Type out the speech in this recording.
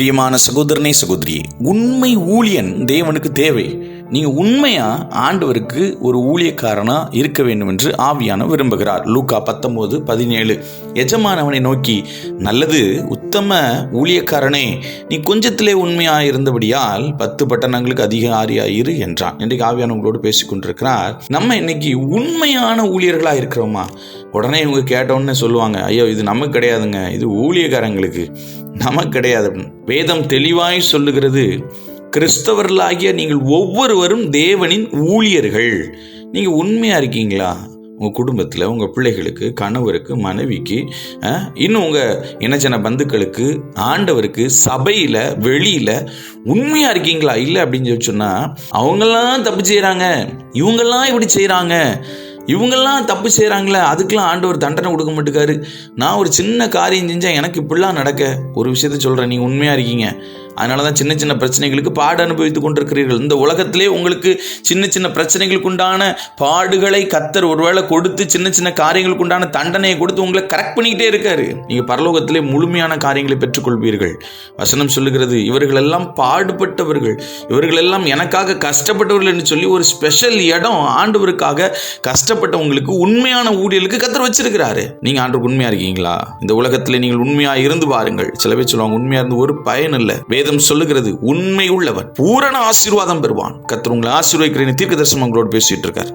பிரியமான சகோதரனே சகோதரியே உண்மை ஊழியன் தேவனுக்கு தேவை. நீங்கள் உண்மையாக ஆண்டவருக்கு ஒரு ஊழியக்காரனாக இருக்க வேண்டும் என்று ஆவியான விரும்புகிறார். லூக்கா பத்தொம்போது பதினேழு. எஜமானவனை நோக்கி நல்லது உத்தம ஊழியக்காரனே நீ கொஞ்சத்திலே உண்மையாக இருந்தபடியால் பத்து பட்டணங்களுக்கு அதிக ஆரியாயிரு என்றான். இன்றைக்கு ஆவியான பேசிக்கொண்டிருக்கிறார். நம்ம இன்னைக்கு உண்மையான ஊழியர்களாக இருக்கிறோமா? உடனே இவங்க கேட்டோன்னு சொல்லுவாங்க ஐயோ இது நமக்கு கிடையாதுங்க. இது ஊழியக்காரங்களுக்கு. நமக்கு கிடையாது. வேதம் தெளிவாய் சொல்லுகிறது கிறிஸ்தவர்களாகிய நீங்கள் ஒவ்வொருவரும் தேவனின் ஊழியர்கள். நீங்கள் உண்மையாக இருக்கீங்களா? உங்கள் குடும்பத்தில் உங்கள் பிள்ளைகளுக்கு கணவருக்கு மனைவிக்கு இன்னும் உங்கள் இனச்சன பந்துக்களுக்கு ஆண்டவருக்கு சபையில் வெளியில் உண்மையாக இருக்கீங்களா? இல்லை அப்படின்னு சொல்லி சொன்னால் அவங்கெல்லாம் தப்பு செய்கிறாங்க இவங்கெல்லாம் இப்படி செய்கிறாங்க இவங்கெல்லாம் தப்பு செய்கிறாங்களே அதுக்கெல்லாம் ஆண்டவர் தண்டனை கொடுக்க மாட்டேக்காரு. நான் ஒரு சின்ன காரியம் செஞ்சால் எனக்கு இப்படிலாம் நடக்க. ஒரு விஷயத்த சொல்கிறேன் நீங்கள் உண்மையாக இருக்கீங்க. அதனால தான் சின்ன சின்ன பிரச்சனைகளுக்கு பாடு அனுபவித்துக் கொண்டிருக்கிறீர்கள். இந்த உலகத்திலே உங்களுக்கு சின்ன சின்ன பிரச்சனைகளுக்கு உண்டான பாடுகளை கத்தர் ஒருவேளை கொடுத்து சின்ன சின்ன காரியங்களுக்கு உண்டான தண்டனையை கொடுத்து உங்களை கரெக்ட் பண்ணிக்கிட்டே இருக்காரு. நீங்கள் பரலோகத்திலே முழுமையான காரியங்களை பெற்றுக்கொள்வீர்கள். வசனம் சொல்லுகிறது இவர்களெல்லாம் பாடுபட்டவர்கள். இவர்களெல்லாம் எனக்காக கஷ்டப்பட்டவர்கள் என்று சொல்லி ஒரு ஸ்பெஷல் இடம் ஆண்டவருக்காக கஷ்டப்பட்டவங்களுக்கு உண்மையான ஊழியலுக்கு கத்தர் வச்சிருக்கிறாரு. நீங்க ஆண்டுக்கு உண்மையா இருக்கீங்களா? இந்த உலகத்திலே நீங்கள் உண்மையா இருந்து பாருங்கள். சில பேர் சொல்லுவாங்க உண்மையா இருந்து ஒரு பயன் இல்லை. வேதம் சொல்லுகிறது உண்மை உள்ளவன் பூரண ஆசீர்வாதம் பெறுவான். கத்தர் உங்களை ஆசீர்வதிக்கிறேன் தீர்க்க தரிசனம் உங்களோடு பேசிட்டு இருக்கார்.